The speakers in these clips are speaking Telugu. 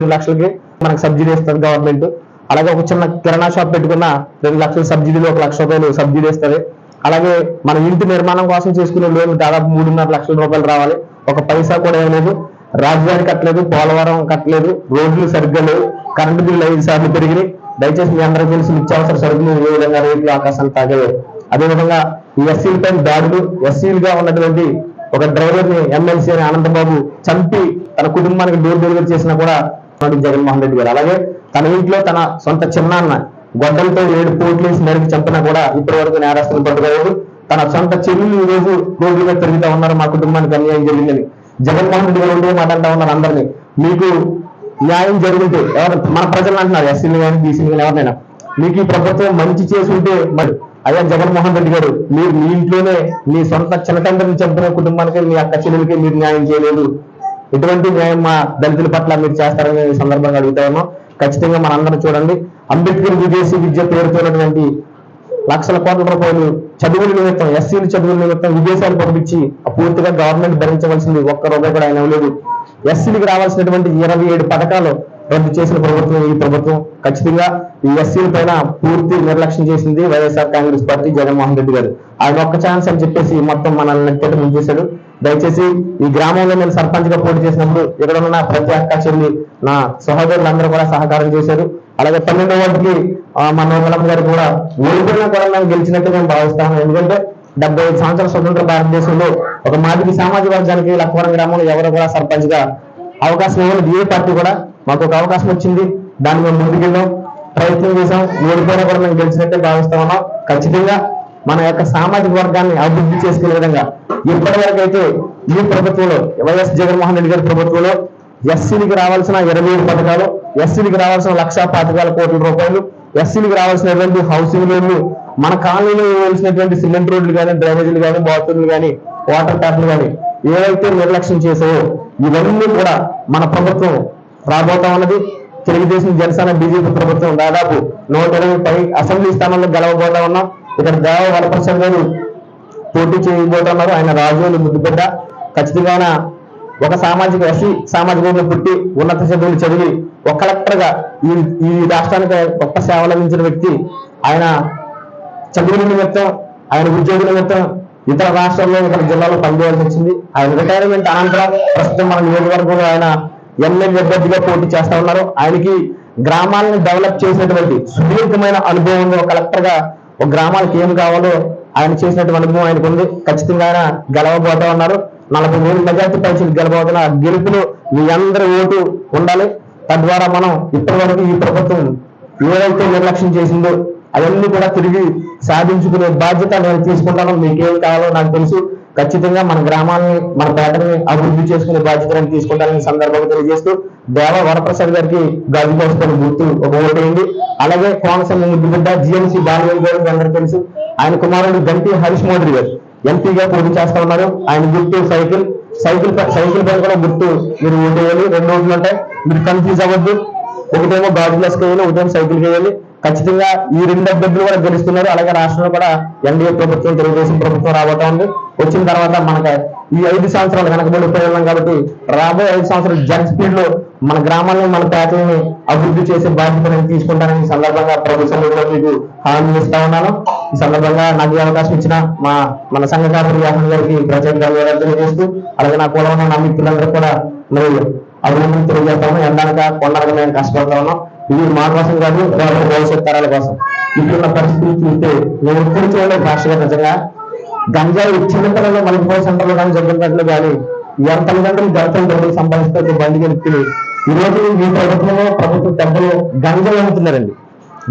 రెండు లక్షలకి మనకు సబ్సిడీ ఇస్తుంది గవర్నమెంట్ అలాగే ఒక చిన్న కిరాణా షాప్ పెట్టుకున్న రెండు లక్షల సబ్సిడీలు ఒక లక్ష రూపాయలు సబ్సిడీ ఇస్తుంది అలాగే మన ఇంటి నిర్మాణం కోసం చేసుకునే లోన్ దాదాపు మూడున్నర లక్షల రూపాయలు రావాలి. ఒక పైసా కూడా ఏమలేదు రాజధాని కట్టలేదు పోలవరం కట్టలేదు రోడ్లు సరిగ్గా లేవు కరెంటు బిల్లు ఐదు సార్లు పెరిగినాయి. దయచేసి మీ అందరికీ తెలిసి నిత్యావసర సరుకులు ఏ విధంగా రేట్లు ఆకాశం తాగాయో అదేవిధంగా ఈ ఎస్సీల పైన దాడులు ఎస్సీలుగా ఉన్నటువంటి ఒక డ్రైవర్ని ఎమ్మెల్సీ అని అనంతబాబు చంపి తన కుటుంబానికి డోర్ డెలివరీ చేసినా కూడా జగన్మోహన్ రెడ్డి గారు. అలాగే తన ఇంట్లో తన సొంత చిన్నాన్న గొడ్డలతో ఏడు పోట్లు వేసి నరికి చంపినా కూడా ఇప్పటి వరకు నేరస్తులు పట్టుకోలేదు తన సొంత చెల్లెలు ఈ రోజు రోడ్డు మీద తిరుగుతా ఉన్నారు. మా కుటుంబానికి అన్యాయం జరిగిందని జగన్మోహన్ రెడ్డి గారు ఉండే మాట్లాడుతూ ఉన్నారు అందరినీ. మీకు న్యాయం జరుగుంటే ఎవరు మన ప్రజలు అంటున్నారు ఎస్సీలు కానీ బీసీలు కానీ ఎవరినైనా. మీకు ఈ ప్రభుత్వం మంచి చేసి ఉంటే మరి. అయ్యా జగన్మోహన్ రెడ్డి గారు మీరు మీ ఇంట్లోనే మీ సొంత చిన్నతండ్రిని చంపిన కుటుంబానికి మీ అక్క చెల్లెలకి మీరు న్యాయం చేయలేదు. ఎటువంటి న్యాయం మా దళితుల పట్ల మీరు చేస్తారని ఈ సందర్భంగా అడుగుతామో ఖచ్చితంగా మనందరం చూడండి. అంబేద్కర్ విదేశీ విద్య పేరుతోనటువంటి లక్షల కోట్ల రూపాయలు చదువుల నిమిత్తం ఎస్సీల చదువుల నిమిత్తం విదేశాలు పంపించి ఆ పూర్తిగా గవర్నమెంట్ భరించవలసింది ఒక్క రూపాయి కూడా ఆయన ఇవ్వలేదు. ఎస్సీలకు రావాల్సినటువంటి ఇరవై ఏడు పథకాలు రద్దు చేసిన ప్రభుత్వం ఈ ప్రభుత్వం. ఖచ్చితంగా ఈ ఎస్సీల పైన పూర్తి నిర్లక్ష్యం చేసింది వైఎస్ఆర్ కాంగ్రెస్ పార్టీ జగన్మోహన్ రెడ్డి గారు. ఆయన ఒక్క ఛాన్స్ అని చెప్పేసి మొత్తం మనల్ని నెట్టేట ముంచేశాడు. దయచేసి ఈ గ్రామంలో నేను సర్పంచ్గా పోటీ చేసినప్పుడు ఇక్కడ ఉన్న ప్రతి అక్క చెల్లి నా సహోదరులందరూ కూడా సహకారం చేశారు. అలాగే పన్నెండో వాటికి మన నోమలమ్మ గారు కూడా ఓడిపోయినా కూడా మేము గెలిచినట్టు మేము భావిస్తాము ఎందుకంటే డెబ్బై ఐదు సంవత్సరాల స్వతంత్ర భారతదేశంలో ఒక మాదిరి సామాజిక వర్గానికి లక్వరం గ్రామంలో ఎవరు కూడా సర్పంచ్గా అవకాశం ఇవ్వలేదు. ఏ పార్టీ కూడా మాకు ఒక అవకాశం వచ్చింది. దాన్ని మేము ముందుకెళ్ళాం ప్రయత్నం చేసాం ఓడిపోయినా కూడా మేము గెలిచినట్టే భావిస్తా ఉన్నాం. ఖచ్చితంగా మన యొక్క సామాజిక వర్గాన్ని అభివృద్ధి చేసుకునే విధంగా ఇప్పటి వరకు అయితే ఈ ప్రభుత్వంలో వైఎస్ జగన్మోహన్ రెడ్డి గారి ప్రభుత్వంలో ఎస్సీలకు రావాల్సిన ఇరవై ఏడు పథకాలు ఎస్సీలకు రావాల్సిన లక్ష పాతికాల కోట్ల రూపాయలు ఎస్సీలకు రావాల్సినటువంటి హౌసింగ్ లోన్లు మన కాలనీలో ఇవ్వాల్సినటువంటి సిమెంట్ రోడ్లు కానీ డ్రైనేజీలు కానీ బాత్రూమ్లు కానీ వాటర్ ట్యాప్లు కానీ ఏవైతే నిర్లక్ష్యం చేసావో ఇవన్నీ కూడా మన ప్రభుత్వం రాబోతా ఉన్నది. తెలుగుదేశం జనసేన బీజేపీ ప్రభుత్వం దాదాపు నూట ఇరవై పై అసెంబ్లీ స్థానాల్లో గెలవబోతా ఉన్నాం. ఇక్కడ దేవ వరప్రసాద్ గారు పోటీ చేయబోతున్నారు. ఆయన రాజులు ముద్దుబిడ్డ ఖచ్చితంగా ఒక సామాజిక ఎస్సీ సామాజిక పుట్టి ఉన్నత చదువులు చదివి ఒక కలెక్టర్గా ఈ ఈ రాష్ట్రానికి గొప్ప సేవలు అందించిన వ్యక్తి. ఆయన చదువుల నిమిత్తం ఆయన ఉద్యోగుల నిమిత్తం ఇతర రాష్ట్రాల్లో ఇతర జిల్లాలో పనిచేయాల్సి వచ్చింది. ఆయన రిటైర్మెంట్ అనంతరం ప్రస్తుతం మన నియోజకవర్గంలో ఆయన ఎమ్మెల్యే అభ్యర్థిగా పోటీ చేస్తా ఉన్నారు. ఆయనకి గ్రామాలను డెవలప్ చేసినటువంటి సుదీర్ఘమైన అనుభవం గా ఒక కలెక్టర్ గ్రామాలకు ఏం కావాలో ఆయన చేసినటువంటి అనుభవం ఆయనకు ఉంది. ఖచ్చితంగా ఆయన గెలవబోతా ఉన్నారు. నలభై మూడు మెజార్టీ పైసలు గెలవబోతున్న గెలుపులు గెలుపులో మీ అందరి ఓటు ఉండాలి. తద్వారా మనం ఇప్పటి ఈ ప్రభుత్వం ఏదైతే నిర్లక్ష్యం చేసిందో అవన్నీ కూడా తిరిగి సాధించుకునే బాధ్యత నేను తీసుకుంటాను. మీకేం కావాలో నాకు తెలుసు. ఖచ్చితంగా మన గ్రామాన్ని మన పేటని అభివృద్ధి చేసుకునే బాధ్యతలను తీసుకుంటానని సందర్భంగా తెలియజేస్తూ దేవ వరప్రసాద్ గారికి గాజు గుర్తు ఒక ఓటేయండి అలాగే కోనసీమ ముద్దుగుడ్డ జిఎంసీ బాలవేల్ గారు అందరూ తెలుసు. ఆయన కుమారుడు గంటి హరీష్ మోదీ గారు. ఎంపీగా పోటీ చేస్తా ఉన్నారు. ఆయన గుర్తు సైకిల్ సైకిల్ పై- సైకిల్ పైన కూడా గుర్తు మీరు ఓటేయాలి రెండు రోజులు ఉంటాయి మీరు కన్ఫ్యూజ్ అవ్వద్దు. ఒకటేమో గాజు గ్లాస్ వేయాలి ఒకటేమో సైకిల్ వేయాలి. ఖచ్చితంగా ఈ రెండు అభ్యర్థులు కూడా గెలుస్తున్నారు. అలాగే రాష్ట్రంలో కూడా ఎన్డీఏ ప్రభుత్వం తెలుగుదేశం ప్రభుత్వం రాబోతా ఉంది. వచ్చిన తర్వాత మనకి ఈ ఐదు సంవత్సరాలు వెనకబడి ఉన్నాం కాబట్టి రాబోయే ఐదు సంవత్సరాలు జన్ స్పీడ్లో మన గ్రామాలను మన పేటలను అభివృద్ధి చేసే బాధ్యత నేను తీసుకుంటానని ఈ సందర్భంగా ప్రభుత్వం కూడా మీకు హామీ ఇస్తా ఉన్నాను. ఈ సందర్భంగా నాకు ఈ అవకాశం ఇచ్చిన మా మన సంఘ కార్మికులు యాహన్ గారికి ప్రత్యేక ధన్యవాదాలు తెలియజేస్తూ అలాగే నా కూడా ఉన్న నా మిత్రులందరూ కూడా మరి అభినందనలు తెలియజేస్తాము ఎండనక కొండనక మేము కష్టపడతా ఉన్నాం ఇది మా కోసం కాదు భవిష్యత్ తరాల కోసం. ఇప్పుడున్న పరిస్థితులు చూస్తే నేను ఎప్పుడు చూడలేదు భాషగా నిజంగా. గంజాయి చిన్నపిల్లలు పోయి సెంటర్లో కానీ జరుగుతున్నట్లు కానీ ఎంత తల్లిదండ్రులు గడపలు డబ్బులు సంపాదిస్తే బండి గెలుపుకుని ఈ రోజు ఈ ప్రభుత్వంలో ప్రభుత్వ డబ్బులు గంజాయి అమ్ముతున్నారండి.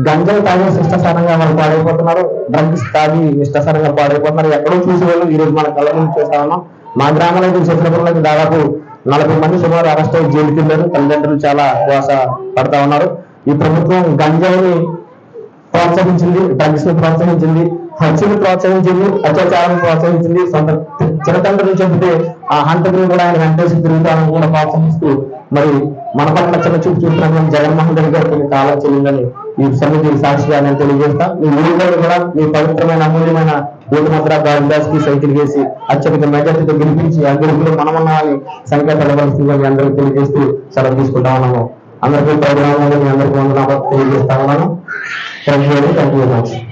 గంజాయి తాగి శిష్టసారంగా వాళ్ళు పాడైపోతున్నారు. డ్రగ్స్ తాగి ఇష్టసారంగా పాడైపోతున్నారు. ఎక్కడో చూసి వాళ్ళు ఈ రోజు మన కళ్ళ ముందు చూస్తా మా గ్రామంలో చిత్రపురంలోకి దాదాపు నలభై మంది సుమారు అరెస్ట్ అయ్యి జైలుకి వెళ్ళారు. తల్లిదండ్రులు చాలా ఉపవాస పడతా ఉన్నారు. ఈ ప్రభుత్వం గంజాయిని ప్రోత్సహించింది డ్రగ్స్ని ప్రోత్సహించింది. హత్యను ప్రోత్సహించింది అత్యాచారాన్ని ప్రోత్సహించింది సొంత చిన్నతండ్రులు చెబితే ఆ హంతకులు కూడా ఆయన వెంటేసి తిరుగుతానని కూడా ప్రోత్సహిస్తూ మరి మన పట్ల చిన్న చూపు చూస్తున్నటువంటి జగన్మోహన్ రెడ్డి గారు కొన్ని కాలం చెల్లిందని ఈ సమితి సాక్షిగా నేను తెలియజేస్తా. మీ ఊరిలో కూడా మీ పవిత్రమైన అమూల్యమైన ఓటు ముద్ర గాంధాస్కి సైకిల్ వేసి అత్యధిక మెజార్టీతో గెలిపించి ఆ గెలుపులో మనమన్నామని సంఖ్య తెలవలసిందిగా మీ అందరికీ తెలియజేస్తూ సెలవు తీసుకుంటా ఉన్నాము. అందరికీ ప్రోగ్రామ్ మీ అందరికీ వందనాలు తెలియజేస్తా ఉన్నాను. Thank you thank you very much.